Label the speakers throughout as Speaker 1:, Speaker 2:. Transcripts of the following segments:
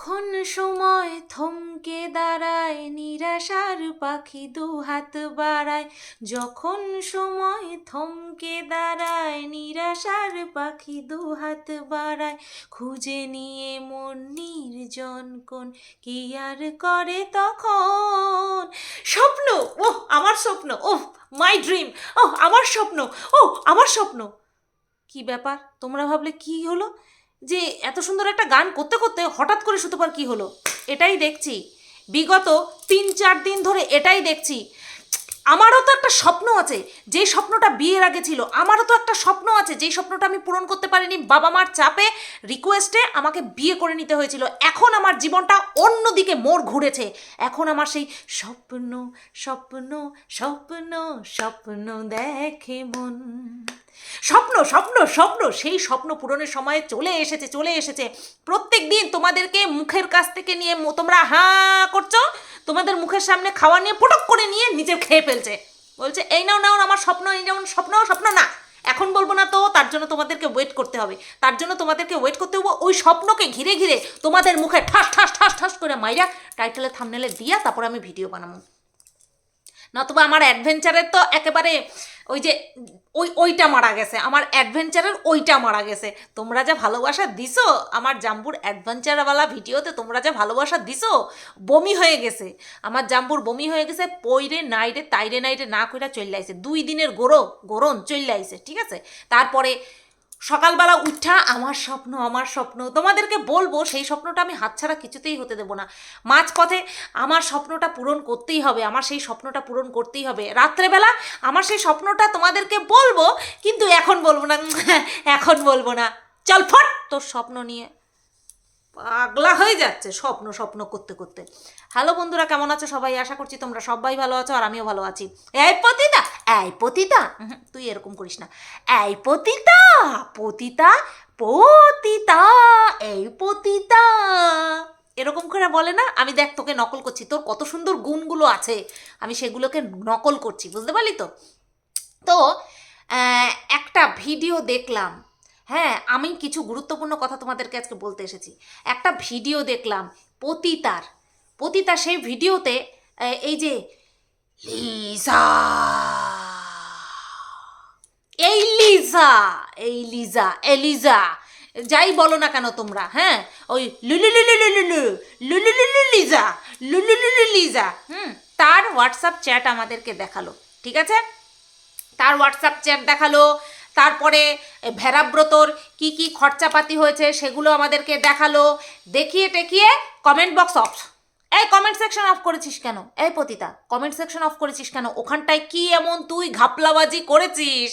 Speaker 1: যখন সময় থমকে দাঁড়ায়, নিরাশার পাখি দু হাত বাড়ায়। যখন সময় থমকে দাঁড়ায়, নিরাশার পাখি দু হাত বাড়ায়। খুঁজে নিয়ে মন নির্জন কোন, কি আর করে তখন? স্বপ্ন! ওহ, আমার স্বপ্ন! ওহ, মাই ড্রিম! ওহ, আমার স্বপ্ন! ওহ, আমার স্বপ্ন! কি ব্যাপার? তোমরা ভাবলে কি হলো? যে এত সুন্দর একটা গান করতে করতে হঠাৎ করে সুতোপার কি হলো? এটাই দেখছি। বিগত তিন চার দিন ধরে এটাই দেখছি। আমারও তো একটা স্বপ্ন আছে যেই স্বপ্নটা বিয়ের আগে ছিল, আমারও তো একটা স্বপ্ন আছে যেই স্বপ্নটা আমি পূরণ করতে পারিনি বাবা মার চাপে রিকোয়েস্টে আমাকে বিয়ে করে নিতে হয়েছিল। এখন আমার জীবনটা অন্যদিকে মোড় ঘুরেছে। এখন আমার সেই স্বপ্ন স্বপ্ন স্বপ্ন স্বপ্ন দেখে মন। স্বপ্ন স্বপ্ন স্বপ্ন, সেই স্বপ্ন পূরণের সময় চলে এসেছে চলে এসেছে। প্রত্যেক দিন তোমাদেরকে মুখের কাছ থেকে নিয়ে তোমরা হাঁ করছ, তোমাদের মুখের সামনে খাওয়া নিয়ে পটক করে নিয়ে নিজে খেয়ে ফেলছে। বলছে, এই নাও নাও, আমার স্বপ্ন, এই যেমন স্বপ্ন স্বপ্ন না। এখন বলব না তো, তার জন্য তোমাদেরকে ওয়েট করতে হবে। তার জন্য তোমাদেরকে ওয়েট করতে হবে, ওই স্বপ্নকে ঘিরে ঘিরে তোমাদের মুখে ঠাস ঠাস ঠাস ঠাস করে মাইরা টাইটেলে থামনেলে দিয়া তারপর আমি ভিডিও বানাবো। নতুবা আমার অ্যাডভেঞ্চারের তো একেবারে ওই যে, ওই, ওইটা মারা গেছে। আমার অ্যাডভেঞ্চারের ওইটা মারা গেছে। তোমরা যা ভালোবাসা দিছো, আমার জাম্বুর অ্যাডভেঞ্চারওয়ালা ভিডিওতে তোমরা যা ভালোবাসা দিছো, বমি হয়ে গেছে। আমার জাম্বুর বমি হয়ে গেছে, পইরে, নাইরে, তাইরে, নাইরে না কইরা চলে আইছে দুই দিনের গোরো চলে আইছে ঠিক আছে? তারপরে সকালবেলা উঠা আমার স্বপ্ন আমার স্বপ্ন। তোমাদেরকে বলব, সেই স্বপ্নটা আমি হাতছাড়া কিছুতেই হতে দেবো না। মাঝপথে আমার স্বপ্নটা পূরণ করতেই হবে, আমার সেই স্বপ্নটা পূরণ করতেই হবে। রাত্রেবেলা আমার সেই স্বপ্নটা তোমাদেরকে বলব, কিন্তু এখন বলব না, এখন বলব না। চল ফট তোর স্বপ্ন নিয়ে। পাগলা হয়ে যাচ্ছে স্বপ্ন স্বপ্ন করতে করতে। হ্যালো বন্ধুরা, কেমন আছো সবাই? আশা করছি তোমরা সবাই ভালো আছো আর আমিও ভালো আছি। এই পতিতা এই পতিতা। তুই এরকম করিস না। এই পতিতা পতিতা পতিতা, এই পতিতা। এরকম করে বলে না, আমি দেখ তোকে নকল করছি, তোর কত সুন্দর গুণগুলো আছে, আমি সেগুলোকে নকল করছি, বুঝতে পারলি তো? তো একটা ভিডিও দেখলাম হ্যাঁ আমি কিছু গুরুত্বপূর্ণ কথা তোমাদেরকে আজকে বলতে এসেছি। একটা ভিডিও দেখলাম, পতিতার। পতিতা সেই ভিডিওতে এই যে, লিজা। এই লিজা এই লিজা এলিজা যাই বলো না কেন তোমরা হ্যাঁ? ওই লিজা লিজা, হুম? তার হোয়াটসঅ্যাপ চ্যাট আমাদেরকে দেখাল, ঠিক আছে? তার হোয়াটসঅ্যাপ চ্যাট দেখাল, তারপরে ভেরাব্রতর কি কি খরচাপাতি হয়েছে সেগুলো আমাদেরকে দেখাল, দেখিয়ে টেকিয়ে কমেন্ট বক্স অফ এই কমেন্ট সেকশন অফ করেছিস কেন? এই পতিতা কমেন্ট সেকশন অফ করেছিস কেন? ওখানটায় কি এমন তুই ঘাপলাবাজি করেছিস?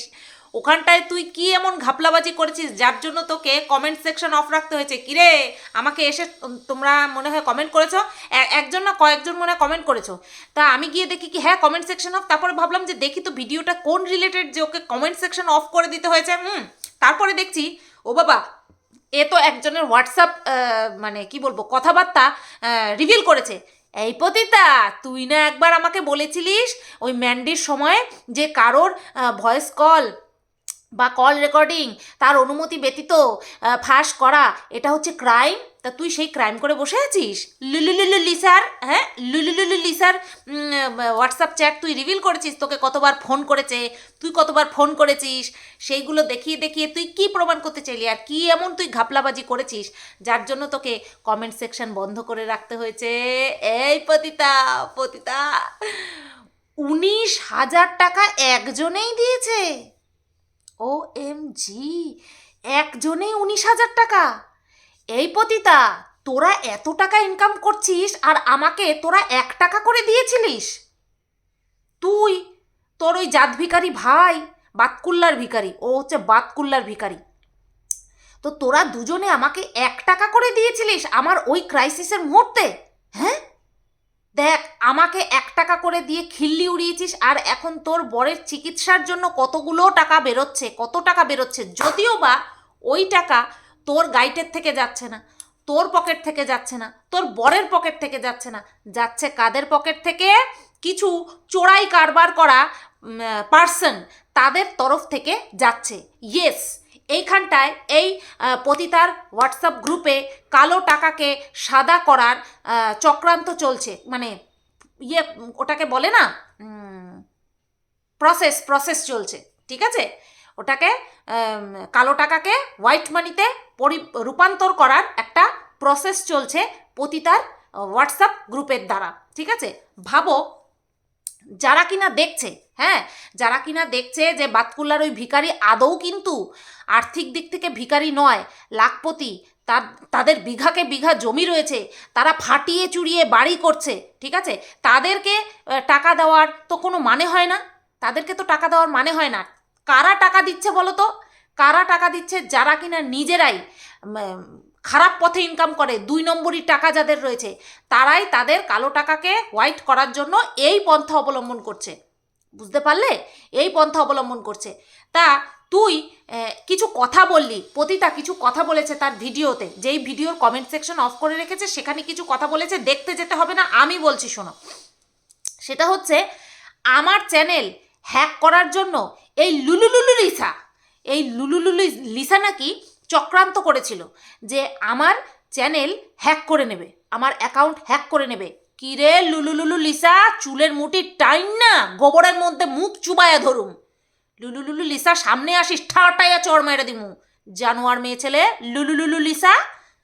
Speaker 1: ওখানটায় তুই কি এমন ঘাপলাবাজি করেছিস? যার জন্য তোকে কমেন্ট সেকশন অফ রাখতে হয়েছে। কিরে, আমাকে এসে তোমরা মনে হয় কমেন্ট করেছ? একজন না কয়েকজন মনে হয় কমেন্ট করেছ? তা আমি গিয়ে দেখি কি হ্যাঁ কমেন্ট সেকশন অফ তারপরে ভাবলাম যে দেখি তো ভিডিওটা কোন রিলেটেড যে ওকে কমেন্ট সেকশন অফ করে দিতে হয়েছে, হুম, তারপরে দেখছি, ও বাবা এ তো একজনের হোয়াটসঅ্যাপ মানে কি বলব, কথাবার্তা রিভিল করেছে। এই পতিতা, তুই না একবার আমাকে বলেছিলিস ওই ম্যান্ডির সময় যে কারোর ভয়েস কল বা কল রেকর্ডিং তার অনুমতি ব্যতীত ফাঁস করা, এটা হচ্ছে ক্রাইম তা তুই সেই ক্রাইম করে বসে আছিস? লুলুলুলু লিসার হ্যাঁ? লুলুলুলু লিসার হোয়াটসঅ্যাপ চ্যাট তুই রিভিল করেছিস? তোকে কতবার ফোন করেছে? তুই কতবার ফোন করেছিস? সেইগুলো দেখিয়ে দেখিয়ে তুই কি প্রমাণ করতে চাইলি? আর কি এমন তুই ঘাপলাবাজি করেছিস? যার জন্য তোকে কমেন্ট সেকশন বন্ধ করে রাখতে হয়েছে। এই পতিতা পতিতা, উনিশ হাজার টাকা একজনেই দিয়েছে। ও এম জি একজনেই উনিশ হাজার টাকা। এই পতিতা, তোরা এত টাকা ইনকাম করছিস আর আমাকে তোরা এক টাকা করে দিয়েছিলিস। তুই, তোর ওই জাত ভিকারি ভাই, বাতকুল্লার ভিকারি, ও হচ্ছে বাতকুল্লার ভিকারি। তো তোরা দুজনে আমাকে এক টাকা করে দিয়েছিলিস আমার ওই ক্রাইসিসের মুহূর্তে? হ্যাঁ? দেখ, আমাকে এক টাকা করে দিয়ে খিল্লি উড়িয়েছিস আর এখন তোর বরের চিকিৎসার জন্য কতগুলো টাকা বেরোচ্ছে, কত টাকা বেরোচ্ছে, যদিও বা ওই টাকা তোর গাইটের থেকে যাচ্ছে না, তোর পকেট থেকে যাচ্ছে না, তোর বরের পকেট থেকে যাচ্ছে না, যাচ্ছে কাদের পকেট থেকে? কিছু চোরাই কারবার করা পার্সন তাদের তরফ থেকে যাচ্ছে ইয়েস এইখানটায় এই পতিতার হোয়াটসঅ্যাপ গ্রুপে কালো টাকাকে সাদা করার চক্রান্ত চলছে। মানে ইয়ে ওটাকে বলে না প্রসেস প্রসেস চলছে, ঠিক আছে? ওটাকে কালো টাকাকে হোয়াইট মানিতে পরি, রূপান্তর করার একটা প্রসেস চলছে পতিতার হোয়াটসঅ্যাপ গ্রুপের দ্বারা, ঠিক আছে? ভাবো যারা কিনা দেখছে হ্যাঁ যারা কিনা দেখছে যে বাতকুল্লার ওই ভিখারি আদৌ কিন্তু আর্থিক দিক থেকে ভিখারি নয়, লাখপতি, তার, তাদের বিঘাকে বিঘা জমি রয়েছে, তারা ফাটিয়ে চুরিয়ে বাড়ি করছে, ঠিক আছে? তাদেরকে টাকা দেওয়ার তো কোনো মানে হয় না। তাদেরকে তো টাকা দেওয়ার মানে হয় না। কারা টাকা দিচ্ছে বলো তো? কারা টাকা দিচ্ছে? যারা কিনা নিজেরাই খারাপ পথে ইনকাম করে, দুই নম্বরই টাকা যাদের রয়েছে, তারাই তাদের কালো টাকাকে হোয়াইট করার জন্য এই পন্থা অবলম্বন করছে। বুঝতে পারলে? এই পন্থা অবলম্বন করছে। তা তুই কিছু কথা বললি, পতিতা কিছু কথা বলেছে তার ভিডিওতে, যেই ভিডিওর কমেন্ট সেকশন অফ করে রেখেছে, সেখানে কিছু কথা বলেছে, দেখতে যেতে হবে না, আমি বলছি শোনো। সেটা হচ্ছে, আমার চ্যানেল হ্যাক করার জন্য এই লুলুলুলু লিসা, এই লুলুলুলু লিসা নাকি চক্রান্ত করেছিল যে আমার চ্যানেল হ্যাক করে নেবে, আমার অ্যাকাউন্ট হ্যাক করে নেবে। কিরে লুলুলুলু লিসা, চুলের মুটি টাইন না, গোবরের মধ্যে মুখ চুবায়া ধরুম। লুলুলুলু লিসা, সামনে আসিস, ঠাটাইয়া চড় মেরে দিমু। জানোয়ার মেয়ে ছেলে, লুলুলুলু লিসা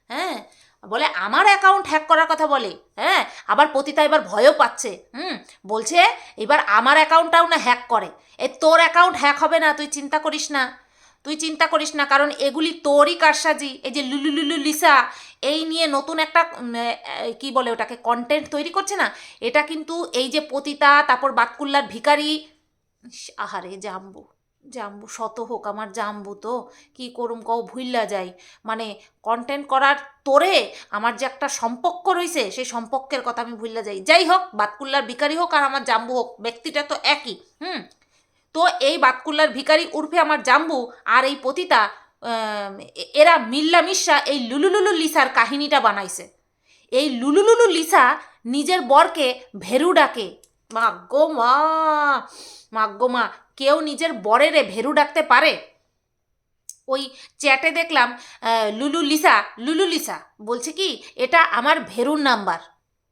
Speaker 1: হ্যাঁ? বলে, আমার অ্যাকাউন্ট হ্যাক করার কথা বলে হ্যাঁ? আবার পতিতা এবার ভয়ও পাচ্ছে, হুম? বলছে, এবার আমার অ্যাকাউন্টটাও না হ্যাক করে। এ তোর অ্যাকাউন্ট হ্যাক হবে না, তুই চিন্তা করিস না। তুই চিন্তা করিস না কারণ এগুলি তোরই কারসাজি। এই যে লুলু লুলু লিসা এই নিয়ে নতুন একটা কি বলে ওটাকে কন্টেন্ট তৈরি করছে না? এটা কিন্তু এই যে পতিতা তারপর বাতকুল্লার ইস, আহারে জাম্বু জাম্বু শত হোক আমার জাম্বু তো কি করুম কও ভুইল্লা যাই। মানে কন্টেন্ট করার তোরে আমার যে একটা সম্পর্ক রয়েছে সেই সম্পর্কের কথা আমি ভুইল্লা যাই। যাই হোক বাতকুল্লার ভিখারি হোক আর আমার জাম্বু হোক ব্যক্তিটা তো একই হুম? তো এই বাতকুল্লার ভিখারি উর্ফে আমার জাম্বু আর এই পতিতা এরা মিল্লা মিশা এই লুলুলুলু লিসার কাহিনীটা বানাইছে। এই লুলুলুলু লিসা নিজের বরকে ভেরু ডাকে। মা মাগ্গো মা কেউ নিজের বরেরে ভেরু ডাকতে পারে? ওই চ্যাটে দেখলাম লুলু লিসা লুলু লিসা, বলছে কি, এটা আমার ভেরুর নাম্বার।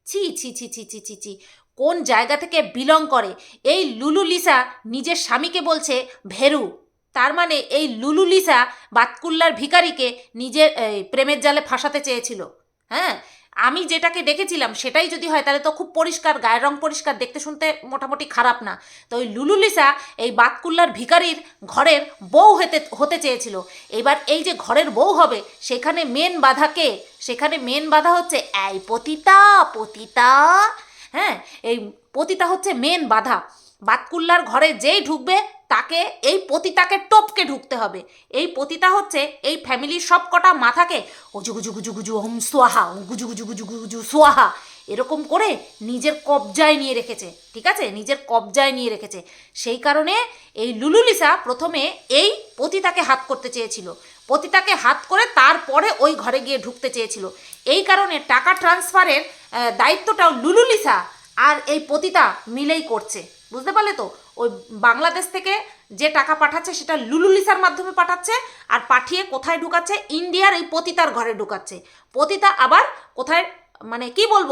Speaker 1: ছি ছি ছি ছি ছি ছি ছি কোন জায়গা থেকে বিলং করে? এই লুলু লিসা নিজের স্বামীকে বলছে ভেরু। তার মানে এই লুলু লিসা বাতকুল্লার ভিখারিকে নিজের প্রেমের জালে ফাঁসাতে চেয়েছিল। হ্যাঁ? আমি যেটাকে দেখেছিলাম সেটাই যদি হয় তাহলে তো খুব পরিষ্কার, গায়ের রং পরিষ্কার, দেখতে শুনতে মোটামুটি খারাপ না। তো ওই লুলু লিসা এই বাতকুল্লার ভিখারির ঘরের বউ হতে হতে চেয়েছিল। এবার এই যে ঘরের বউ হবে, সেখানে মেন বাধা কে? সেখানে মেন বাধা হচ্ছে, এই পতিতা পতিতা হ্যাঁ এই পতিতা হচ্ছে মেন বাধা। বাতকুল্লার ঘরে যেই ঢুকবে, তাকে, এই পতিতাকে টপকে ঢুকতে হবে। এই পতিতা হচ্ছে, এই ফ্যামিলির সব কটা মাথাকে গুজু গুজু গুজু হোম সোয়াহা গুজু গুজু গুজু গুজু সোয়াহা, এরকম করে নিজের কবজায় নিয়ে রেখেছে, ঠিক আছে? নিজের কবজায় নিয়ে রেখেছে। সেই কারণে এই লুলুলিসা প্রথমে এই পতিতাকে হাত করতে চেয়েছিল। পতিতাকে হাত করে তারপরে ওই ঘরে গিয়ে ঢুকতে চেয়েছিল। এই কারণে টাকা ট্রান্সফারের দায়িত্বটাও লুলুলিসা আর এই পতিতা মিলেই করছে। বুঝতে পারলে তো? ওই বাংলাদেশ থেকে যে টাকা পাঠাচ্ছে সেটা লুলুলিসার মাধ্যমে পাঠাচ্ছে আর পাঠিয়ে কোথায় ঢুকাচ্ছে? ইন্ডিয়ার এই পতিতার ঘরে ঢুকাচ্ছে। পতিতা আবার কোথায় মানে কি বলব?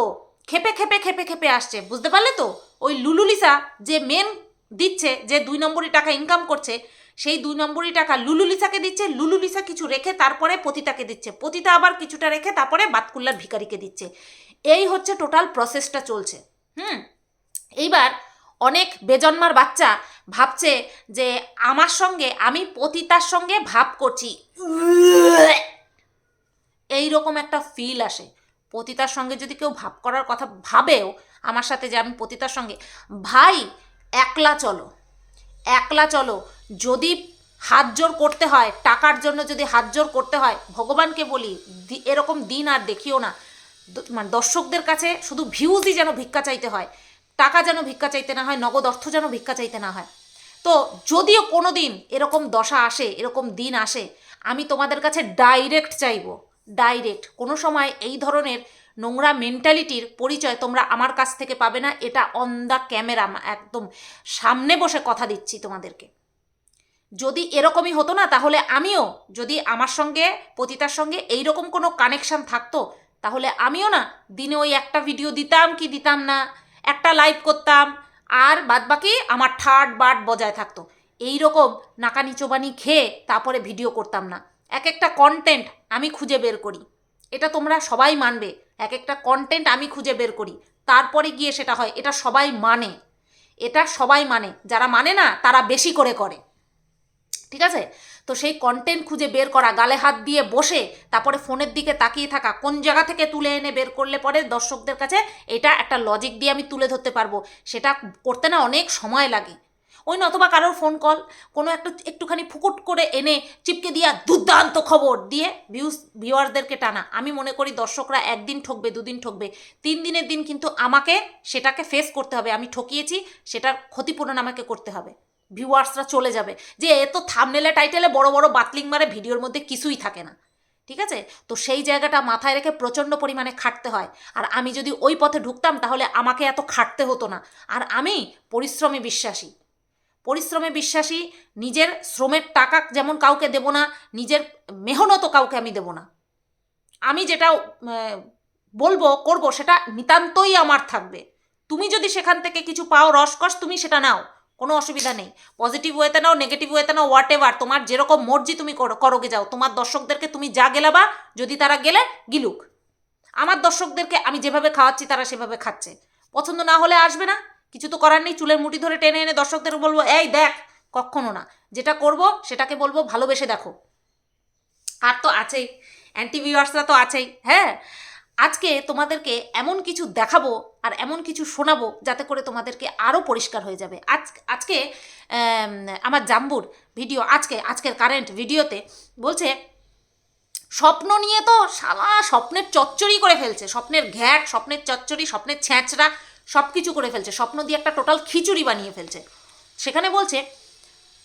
Speaker 1: খেপে খেপে খেপে খেপে আসছে। বুঝতে পারলে তো? ওই লুলুলিসা যে মেন দিচ্ছে, যে দুই নম্বরই টাকা ইনকাম করছে সেই দুই নম্বরই টাকা লুলুলিসাকে দিচ্ছে, লুলু লিসা কিছু রেখে তারপরে পতিতাকে দিচ্ছে। পতিতা আবার কিছুটা রেখে তারপরে বাতকুল্লার ভিখারিকে দিচ্ছে। এই হচ্ছে টোটাল প্রসেসটা চলছে। হুম? এইবার অনেক বেজন্মার বাচ্চা ভাবছে যে আমার সঙ্গে, আমি পতিতার সঙ্গে ভাব করছি। এই রকম একটা ফিল আসে। পতিতার সঙ্গে যদি কেউ ভাব করার কথা ভাবেও, আমার সাথে যে আমি পতিতার সঙ্গে, ভাই, একলা চলো। একলা চলো। যদি হাত জোর করতে হয়, টাকার জন্য যদি হাত জোর করতে হয়, ভগবানকে বলি এরকম দিন আর দেখিও না। মানে দর্শকদের কাছে শুধু ভিউজই যেন ভিক্ষা চাইতে হয়, টাকা যেন ভিক্ষা চাইতে না হয়, নগদ অর্থ যেন ভিক্ষা চাইতে না হয়। তো যদিও কোনো দিন এরকম দশা আসে, এরকম দিন আসে, আমি তোমাদের কাছে ডাইরেক্ট চাইব। ডাইরেক্ট কোনো সময় এই ধরনের নোংরা মেন্টালিটির পরিচয় তোমরা আমার কাছ থেকে পাবে না। এটা অন দ্য ক্যামেরা একদম সামনে বসে কথা দিচ্ছি তোমাদেরকে। যদি এরকমই হতো না, তাহলে আমিও যদি আমার সঙ্গে, পতিতার সঙ্গে এইরকম কোনো কানেকশন থাকতো, তাহলে আমিও না দিনে ওই একটা ভিডিও দিতাম কি দিতাম না, একটা লাইভ করতাম, আর বাদবাকি আমার ঠাট বাট বজায় থাকতো। এই রকম নাকানি চোবানি খেয়ে তারপরে ভিডিও করতাম না। এক একটা কন্টেন্ট আমি খুঁজে বের করি। এটা তোমরা সবাই মানবে। এক একটা কন্টেন্ট আমি খুঁজে বের করি। তারপরে গিয়ে সেটা হয়, এটা সবাই মানে। এটা সবাই মানে। যারা মানে না, তারা বেশি করে করে। ঠিক আছে? তো সেই কন্টেন্ট খুঁজে বের করা, গালে হাত দিয়ে বসে, তারপরে ফোনের দিকে তাকিয়ে থাকা, কোন জায়গা থেকে তুলে এনে বের করলে পরে দর্শকদের কাছে এটা একটা লজিক দিয়ে আমি তুলে ধরতে পারব। সেটা করতে না অনেক সময় লাগে। ওই নতবা কারোর ফোন কল কোনো একটা একটুখানি ফুকুট করে এনে চিপকে দিয়া দুর্দান্ত খবর দিয়ে ভিউস ভিউয়ারদেরকে টানা। আমি মনে করি দর্শকরা একদিন ঠকবে, দুদিন ঠকবে। তিন দিনের দিন কিন্তু আমাকে সেটাকে ফেস করতে হবে। আমি ঠকিয়েছি, সেটার ক্ষতিপূরণ আমাকে করতে হবে। ভিউয়ার্সরা চলে যাবে। যে এ তো থামনেলে টাইটেলে বড় বড় বাতলিং মারে, ভিডিওর মধ্যে কিছুই থাকে না। ঠিক আছে? তো সেই জায়গাটা মাথায় রেখে প্রচণ্ড পরিমাণে খাটতে হয়। আর আমি যদি ওই পথে ঢুকতাম, তাহলে আমাকে এত খাটতে হতো না। আর আমি পরিশ্রমে বিশ্বাসী। পরিশ্রমে বিশ্বাসী, নিজের শ্রমের টাকা যেমন কাউকে দেব না, নিজের মেহনতও কাউকে আমি দেব না। আমি যেটা বলব, করব, সেটা নিতান্তই আমার থাকবে। তুমি যদি সেখান থেকে কিছু পাও রসকস তুমি সেটা নাও, কোনো অসুবিধা নেই। পজিটিভ ওয়েতে নাও নেগেটিভ ওয়েতে নাও হোয়াট এভার তোমার যেরকম মর্জি তুমি করো, করোগে যাও। তোমার দর্শকদেরকে তুমি যা গেলাবা, যদি তারা গেলে, গিলুক। আমার দর্শকদেরকে আমি যেভাবে খাওয়াচ্ছি, তারা সেভাবে খাচ্ছে। পছন্দ না হলে আসবে না। কিছু তো করার নেই, চুলের মুঠি ধরে টেনে এনে দর্শকদের বলব, এই দেখ, কখনো না। যেটা করব সেটাকে বলব, ভালোবেসে দেখো। আর তো আছেই অ্যান্টি ভিউয়ার্সরা তো আছেই হ্যাঁ? আজকে তোমাদেরকে এমন কিছু দেখাবো আর এমন কিছু শোনাবো যাতে করে তোমাদেরকে আরও পরিষ্কার হয়ে যাবে। আজ, আজকে আমার জাম্বুর ভিডিও আজকে, আজকের কারেন্ট ভিডিওতে বলছে, স্বপ্ন নিয়ে তো সারা স্বপ্নের চচ্চড়ি করে ফেলছে। স্বপ্নের ঘ্যাট, স্বপ্নের চচ্চড়ি, স্বপ্নের ছ্যাঁচড়া সব কিছু করে ফেলছে, স্বপ্ন দিয়ে একটা টোটাল খিচুড়ি বানিয়ে ফেলছে। সেখানে বলছে,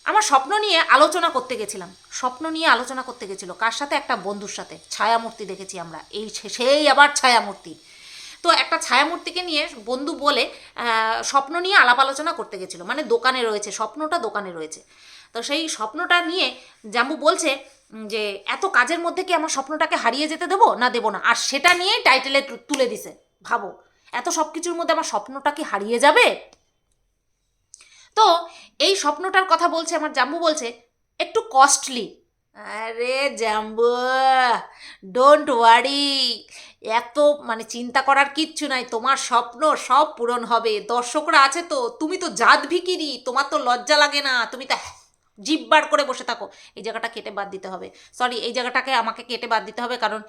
Speaker 1: আমার স্বপ্ন নিয়ে আলোচনা করতে গেছিলাম। স্বপ্ন নিয়ে আলোচনা করতে গেছিল। কার সাথে? একটা বন্ধুর সাথে। ছায়ামূর্তি দেখেছি আমরা। এই সেই আবার ছায়ামূর্তি। তো একটা ছায়ামূর্তিকে নিয়ে বন্ধু বলে স্বপ্ন নিয়ে আলাপ আলোচনা করতে গেছিল। মানে দোকানে রয়েছে, স্বপ্নটা দোকানে রয়েছে। তো সেই স্বপ্নটা নিয়ে জাম্বু বলছে যে, এত কাজের মধ্যে কি আমার স্বপ্নটাকে হারিয়ে যেতে দেবো? না দেবো না। আর সেটা নিয়েই টাইটেলে তুলে দিছে। ভাবো। এত সব কিছুর মধ্যে আমার স্বপ্নটা কি হারিয়ে যাবে? তো এই স্বপ্নটার কথা বলছে আমার জাম্বু বলছে, একটু কস্টলি আরে জাম্বু ডোন্ট ওয়ারি এত মানে চিন্তা করার কিচ্ছু নাই, তোমার স্বপ্ন সব পূরণ হবে। দর্শকরা আছে তো, তুমি তো জাত ভিকিরি, তোমার তো লজ্জা লাগে না, তুমি তো জিভ বার করে বসে থাকো। এই জায়গাটা কেটে বাদ দিতে হবে। সরি এই জায়গাটাকে আমাকে কেটে বাদ দিতে হবে কারণ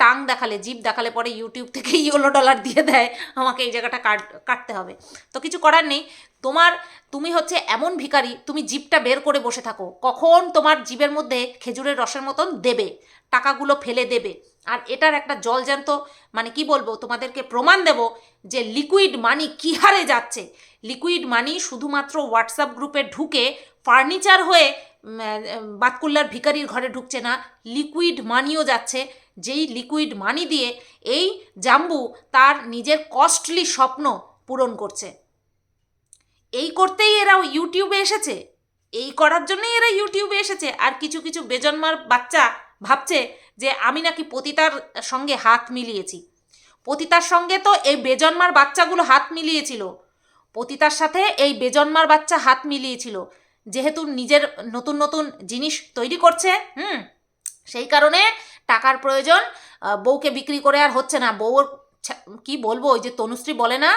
Speaker 1: টাং দেখালে, জিভ দেখালে পরে ইউটিউব থেকে ইয়েলো ডলার দিয়ে দেয়। আমাকে এই জায়গাটা কাট, কাটতে হবে। তো কিছু করার নেই। তোমার, তুমি হচ্ছে এমন ভিখারি, তুমি জিভটা বের করে বসে থাকো। কখন তোমার জিভের মধ্যে খেজুরের রসের মতন দেবে, টাকাগুলো ফেলে দেবে। আর এটার একটা জলজ্যান্ত মানে কি বলব, তোমাদেরকে প্রমাণ দেব যে লিকুইড মানি কী হারে যাচ্ছে। লিকুইড মানি শুধুমাত্র হোয়াটসঅ্যাপ গ্রুপে ঢুকে ফার্নিচার হয়ে বাতকুল্লার ভিখারির ঘরে ঢুকছে না, লিকুইড মানিও যাচ্ছে। যেই লিকুইড মানি দিয়ে এই জাম্বু তার নিজের কস্টলি স্বপ্ন পূরণ করছে। এই করতেই এরা ইউটিউবে এসেছে। এই করার জন্যই এরা ইউটিউবে এসেছে। আর কিছু কিছু বেজন্মার বাচ্চা ভাবছে যে আমি নাকি পতিতার সঙ্গে হাত মিলিয়েছি। পতিতার সঙ্গে তো এই বেজন্মার বাচ্চাগুলো হাত মিলিয়েছিল। পতিতার সাথে এই বেজন্মার বাচ্চা হাত মিলিয়েছিল। যেহেতু নিজের নতুন নতুন জিনিস তৈরি করছে, হুম, সেই কারণে টাকার প্রয়োজন বউকে বিক্রি করে আর হচ্ছে না। বউর কি বলব, ওই যে তনুশ্রী বলে না,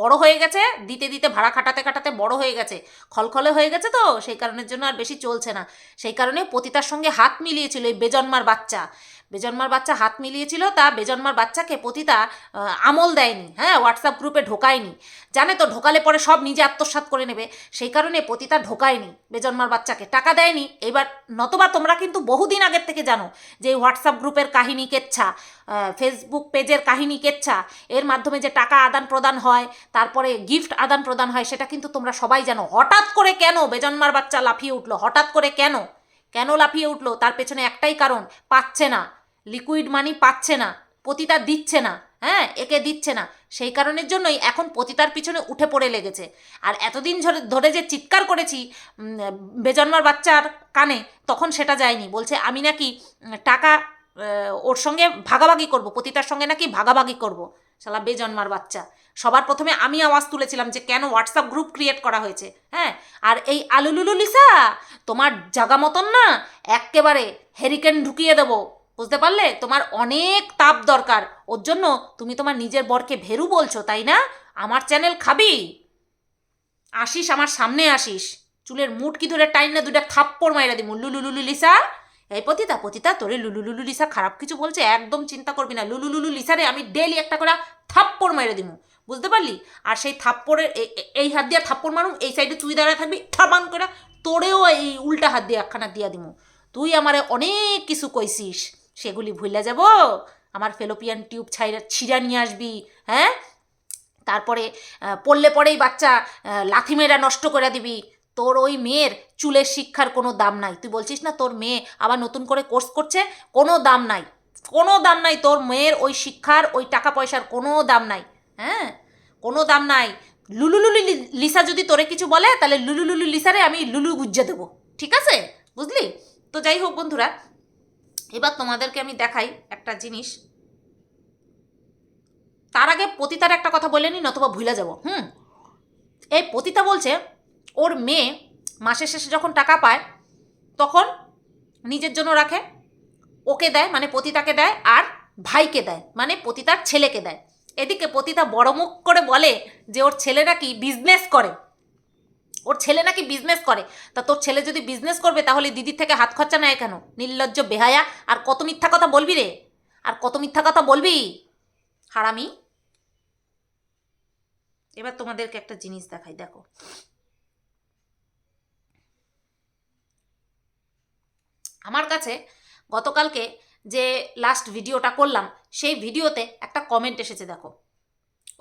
Speaker 1: বড় হয়ে গেছে, দিতে দিতে ভাড়া খাটাতে খাটাতে বড় হয়ে গেছে, খলখলে হয়ে গেছে তো, সেই কারণের জন্য আর বেশি চলছে না। সেই কারণে পতিতার সঙ্গে হাত মিলিয়েছিল এই বেজন্মার বাচ্চা। বেজন্মার বাচ্চা হাত মিলিয়েছিল, তা বেজন্মার বাচ্চাকে পতিতা আমল দেয়নি হ্যাঁ হোয়াটসঅ্যাপ গ্রুপে ঢোকায়নি। জানে তো ঢোকালে পরে সব নিজে আত্মসাৎ করে নেবে, সেই কারণে পতিতা ঢোকায়নি বেজন্মার বাচ্চাকে। টাকা দেয়নি, এবার নতবা তোমরা কিন্তু বহুদিন আগের থেকে জানো যে হোয়াটসঅ্যাপ গ্রুপের কাহিনী কেচ্ছা ফেসবুক পেজের কাহিনী কেচ্ছা। এর মাধ্যমে যে টাকা আদান প্রদান হয়, তারপরে গিফট আদান প্রদান হয়, সেটা কিন্তু তোমরা সবাই জানো। হঠাৎ করে কেন বেজন্মার বাচ্চা লাফিয়ে উঠল? হঠাৎ করে কেন? কেন লাফিয়ে উঠল? তার পেছনে একটাই কারণ, পাচ্ছে না। লিকুইড মানি পাচ্ছে না, পতিতা দিচ্ছে না হ্যাঁ একে দিচ্ছে না। সেই কারণের জন্যই এখন পতিতার পিছনে উঠে পড়ে লেগেছে। আর এতদিন ধরে ধরে যে চিৎকার করেছি বেজন্মার বাচ্চার কানে, তখন সেটা যায়নি। বলছে, আমি নাকি টাকা ওর সঙ্গে ভাগাভাগি করব, পতিতার সঙ্গে নাকি ভাগাভাগি করব, শালা বেজন্মার বাচ্চা। সবার প্রথমে আমি আওয়াজ তুলেছিলাম যে, কেন হোয়াটসঅ্যাপ গ্রুপ ক্রিয়েট করা হয়েছে হ্যাঁ? আর এই আলুলুলু লিসা তোমার জাগা মতন না এক্কেবারে হেরিকেন ঢুকিয়ে দেবো বুঝতে পারলে? তোমার অনেক তাপ দরকার। ওর জন্য তুমি তোমার নিজের বরকে ভেরু বলছো, তাই না? আমার চ্যানেল খাবি? আসিস, আমার সামনে আসিস। চুলের মুটকি ধরে টাইন না দুটা থাপ্পড় মাইরা দিমু লুলু লিসা। এই পতিতা পতিতা, তোরে লুলুলুলু লিসা খারাপ কিছু বলছে? একদম চিন্তা করবি না। লুলুলুলু লিসারে আমি ডেলি একটা করে থাপ্পড় মাইরে দিমু বুঝতে পারলি? আর সেই থাপ্পড়ের এই হাত দিয়ে থাপ্পড় মারুম এই সাইডে তুই দাঁড়ায় থাকবি, ঠাবান করে তোরেও এই উল্টা হাত দিয়ে একখানা দিয়া দিমু তুই আমারে অনেক কিছু কইছিস। সেগুলি ভুলে যাব। আমার ফেলোপিয়ান টিউব ছাইরা ছিঁড়া নিয়ে আসবি হ্যাঁ? তারপরে পড়লে পরেই বাচ্চা লাথি মেয়েরা নষ্ট করে দিবি। তোর ওই মেয়ের চুলের শিক্ষার কোনো দাম নাই। তুই বলছিস না তোর মেয়ে আবার নতুন করে কোর্স করছে? কোনো দাম নাই। কোনো দাম নাই তোর মেয়ের ওই শিক্ষার, ওই টাকা পয়সার কোনো দাম নাই। হ্যাঁ? কোনো দাম নাই। লুলুলুলু লিসা যদি তোরে কিছু বলে, তাহলে লুলুলুলু লিসারে আমি লুলু গুজ্জে দেবো। ঠিক আছে? বুঝলি? তো যাই হোক বন্ধুরা এবার তোমাদেরকে আমি দেখাই একটা জিনিস। তার আগে পতিতার একটা কথা বলে নি নতুবা ভুলে যাব। হুম? এই পতিতা বলছে, ওর মেয়ে মাসের শেষে যখন টাকা পায়, তখন নিজের জন্য রাখে, ওকে দেয় মানে পতিতাকে দেয়, আর ভাইকে দেয় মানে পতিতার ছেলেকে দেয়। এদিকে পতিতা বড় মুখ করে বলে যে ওর ছেলে নাকি বিজনেস করে। ওর ছেলে নাকি বিজনেস করে। তা তোর ছেলে যদি বিজনেস করবে, তাহলে দিদির থেকে হাত খরচা নেয় কেন? নির্লজ্জ, বেহায়া, আর কত মিথ্যা কথা বলবি রে? আর কত মিথ্যা কথা বলবি? হারামি। এবার তোমাদেরকে একটা জিনিস দেখাই, দেখো। আমার কাছে গতকালকে যে লাস্ট ভিডিওটা করলাম, সেই ভিডিওতে একটা কমেন্ট এসেছে, দেখো।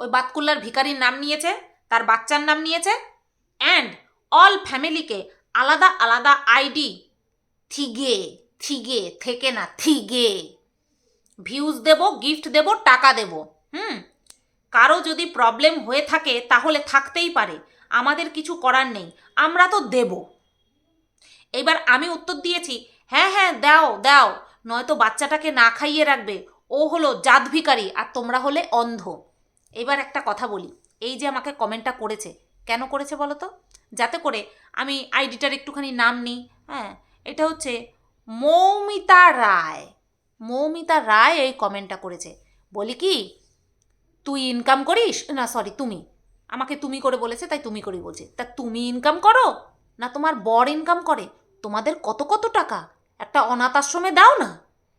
Speaker 1: ওই বাতকুল্লার ভিকারির নাম নিয়েছে, তার বাচ্চার নাম নিয়েছে অ্যান্ড অল ফ্যামিলিকে আলাদা আলাদা আইডি থিগে থিগে, থেকে না থিগে। ভিউজ দেব গিফট দেব, টাকা দেব, হুম? কারও যদি প্রবলেম হয়ে থাকে, তাহলে থাকতেই পারে। আমাদের কিছু করার নেই, আমরা তো দেব। এবার আমি উত্তর দিয়েছি হ্যাঁ হ্যাঁ দাও দাও, নয়তো বাচ্চাটাকে না খাইয়ে রাখবে। ও হলো জাত ভিকারি আর তোমরা হলে অন্ধ। এবার একটা কথা বলি, এই যে আমাকে কমেন্টটা করেছে কেন করেছে বলো তো যাতে করে আমি আইডিটার একটুখানি নাম নিই। হ্যাঁ এটা হচ্ছে মৌমিতা রায়। মৌমিতা রায় এই কমেন্টটা করেছে। বলি কি, তুই ইনকাম করিস? না সরি তুমি। আমাকে তুমি করে বলেছে, তাই তুমি করি বলছে। তা তুমি ইনকাম করো? না, তোমার বর ইনকাম করে? তোমাদের কত কত টাকা? একটা অনাথ আশ্রমে দাও না?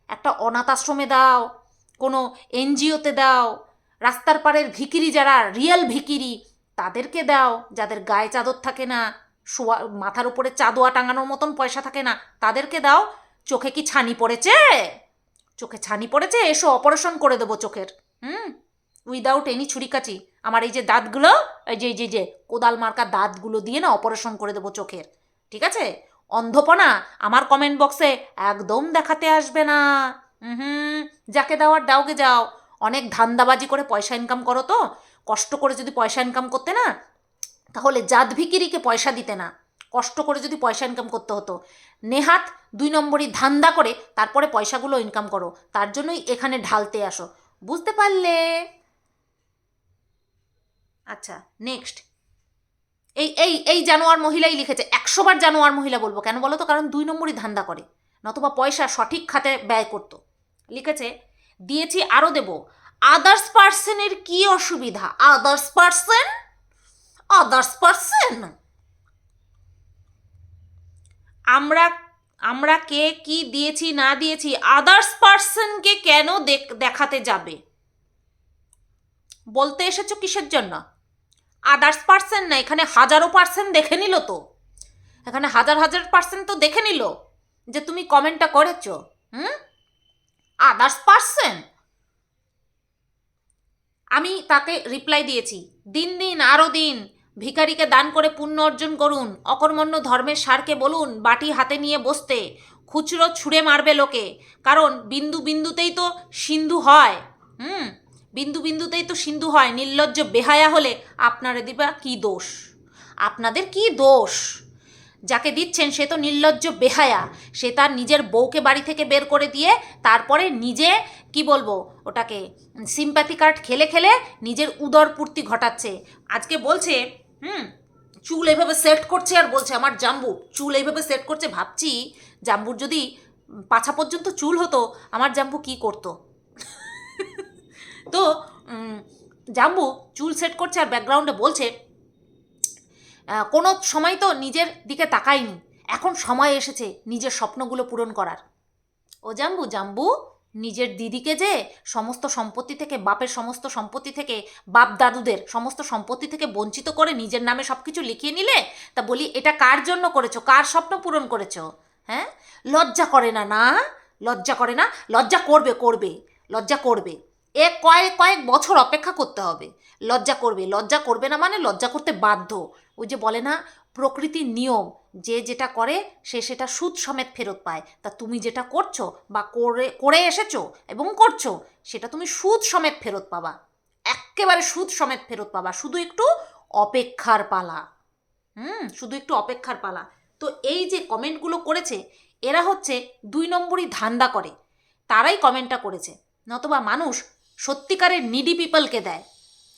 Speaker 1: একটা অনাথ আশ্রমে দাও, কোনো এনজিওতে দাও। রাস্তার পাড়ের ভিকিরি যারা রিয়েল ভিকিরি তাদেরকে দাও, যাদের গায়ে চাদর থাকে না, শোয়া, মাথার উপরে চাদোয়া টাঙানোর মতন পয়সা থাকে না, তাদেরকে দাও। চোখে কি ছানি পড়েছে? চোখে ছানি পড়েছে? এসো, অপারেশন করে দেবো চোখের। হুম? উইদাউট এনি ছুরিকাচি। আমার এই যে দাঁতগুলো, এই যে যে যে, কোদাল মার্কা দাঁতগুলো দিয়ে না অপারেশন করে দেবো চোখের। ঠিক আছে? অন্ধপনা, আমার কমেন্ট বক্সে একদম দেখাতে আসবে না। হুম, যাকে দাও আর দাওকে যাও। অনেক ধান্দাবাজি করে পয়সা ইনকাম করো তো। কষ্ট করে যদি পয়সা ইনকাম করতে না, তাহলে জাত ভিকিরিকে পয়সা দিতে না। কষ্ট করে যদি পয়সা ইনকাম করতে হতো। নেহাত দুই নম্বরই ধান্দা করে তারপরে পয়সাগুলো ইনকাম করো। তার জন্যই এখানে ঢালতে আসো। বুঝতে পারলে? আচ্ছা নেক্সট এই এই এই জানোয়ার মহিলাই লিখেছে, একশো বার জানোয়ার মহিলা বলব। কেন বলো তো? কারণ দুই নম্বরই ধান্দা করে। নতুবা পয়সা সঠিক খাতে ব্যয় করতো। লিখেছে, দিয়েছি আরও দেব। আদার্স পার্সনের কি অসুবিধা? আদার্স পার্সন আদার্স পার্সন আমরা আমরা কে কি দিয়েছি, না দিয়েছি আদার্স পার্সনকে কেন দেখ- দেখাতে যাবে? বলতে এসেছ কিসের জন্য? আদার্স পার্সেন্ট না, এখানে হাজারো পার্সেন্ট দেখে নিল তো। এখানে হাজার হাজার পার্সেন্ট তো দেখে নিল যে তুমি কমেন্টটা করেছ, হুম? আদার্স পার্সেন্ট আমি তাকে রিপ্লাই দিয়েছি। দিন দিন আরও দিন, ভিখারিকে দান করে পুণ্য অর্জন করুন, অকর্মণ্য ধর্মের সারকে বলুন, বাটি হাতে নিয়ে বসতে, খুচরো ছুঁড়ে মারবে লোকে। কারণ বিন্দু বিন্দুতেই তো সিন্ধু হয়। হুম, বিন্দু বিন্দুতেই তো সিন্ধু হয়, নির্লজ্জ বেহায়া হলে আপনারে দিবা কি দোষ? আপনাদের কি দোষ? যাকে দিচ্ছেন সে তো নির্লজ্জ বেহায়া। সে তার নিজের বউকে বাড়ি থেকে বের করে দিয়ে তারপরে নিজে কি বলব? ওটাকে সিম্প্যাথি কার্ড খেলে খেলে নিজের উদর পূর্তি ঘটাচ্ছে। আজকে বলছে, হুম, চুল এইভাবে সেট করছে আর বলছে আমার জাম্বু। চুল এইভাবে সেট করছে, ভাবছি জাম্বুর যদি পাছা পর্যন্ত চুল হতো, আমার জাম্বু কি করতো? তো জাম্বু চুল সেট করছে আর ব্যাকগ্রাউন্ডে বলছে কোনো সময় তো নিজের দিকে তাকায়নি। এখন সময় এসেছে নিজের স্বপ্নগুলো পূরণ করার। ও জাম্বু জাম্বু নিজের দিদিকে যে সমস্ত সম্পত্তি থেকে, বাপের সমস্ত সম্পত্তি থেকে, বাপ দাদুদের সমস্ত সম্পত্তি থেকে বঞ্চিত করে নিজের নামে সব কিছু লিখিয়ে নিলে, তা বলি, এটা কার জন্য করেছ? কার স্বপ্ন পূরণ করেছ? হ্যাঁ? লজ্জা করে না না? লজ্জা করে না? লজ্জা করবে করবে, লজ্জা করবে। এ কয়েক কয়েক বছর অপেক্ষা করতে হবে। লজ্জা করবে লজ্জা করবে না মানে লজ্জা করতে বাধ্য। ওই যে বলে না প্রকৃতির নিয়ম, যে যেটা করে, সে সেটা সুদ সমেত ফেরত পায়। তা তুমি যেটা করছ বা করে করে এসেছ এবং করছ, সেটা তুমি সুদ সমেত ফেরত পাবা। একেবারে সুদ সমেত ফেরত পাবা, শুধু একটু অপেক্ষার পালা। হুম, শুধু একটু অপেক্ষার পালা। তো এই যে কমেন্টগুলো করেছে, এরা হচ্ছে দুই নম্বরই ধান্দা করে। তারাই কমেন্টটা করেছে। নতবা মানুষ সত্যিকারের নিডি পিপলকে দেয়।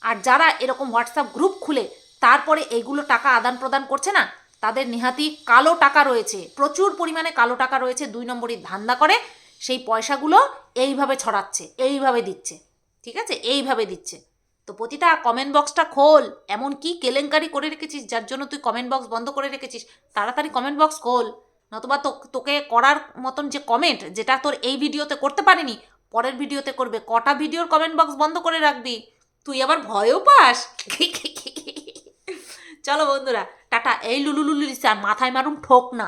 Speaker 1: আর যারা এরকম হোয়াটসঅ্যাপ গ্রুপ খুলে তারপরে এইগুলো টাকা আদান প্রদান করছে না? তাদের নেহাতি কালো টাকা রয়েছে। প্রচুর পরিমাণে কালো টাকা রয়েছে দুই নম্বরই ধান্দা করে। সেই পয়সাগুলো এইভাবে ছড়াচ্ছে, এইভাবে দিচ্ছে। ঠিক আছে? এইভাবে দিচ্ছে। তো প্রতিটা কমেন্ট বক্সটা খোল। এমন কি কেলেঙ্কারি করে রেখেছিস যার জন্য তুই কমেন্ট বক্স বন্ধ করে রেখেছিস? তাড়াতাড়ি কমেন্ট বক্স খোল। নতুবা তোকে করার মতন যে কমেন্ট যেটা তোর এই ভিডিওতে করতে পারিনি, পরের ভিডিওতে করবে। কটা ভিডিওর কমেন্ট বক্স বন্ধ করে রাখবি? তুই আবার ভয়ও পাস? চলো বন্ধুরা টাটা এই লুলু আর মাথায় মারুন ঠোক না।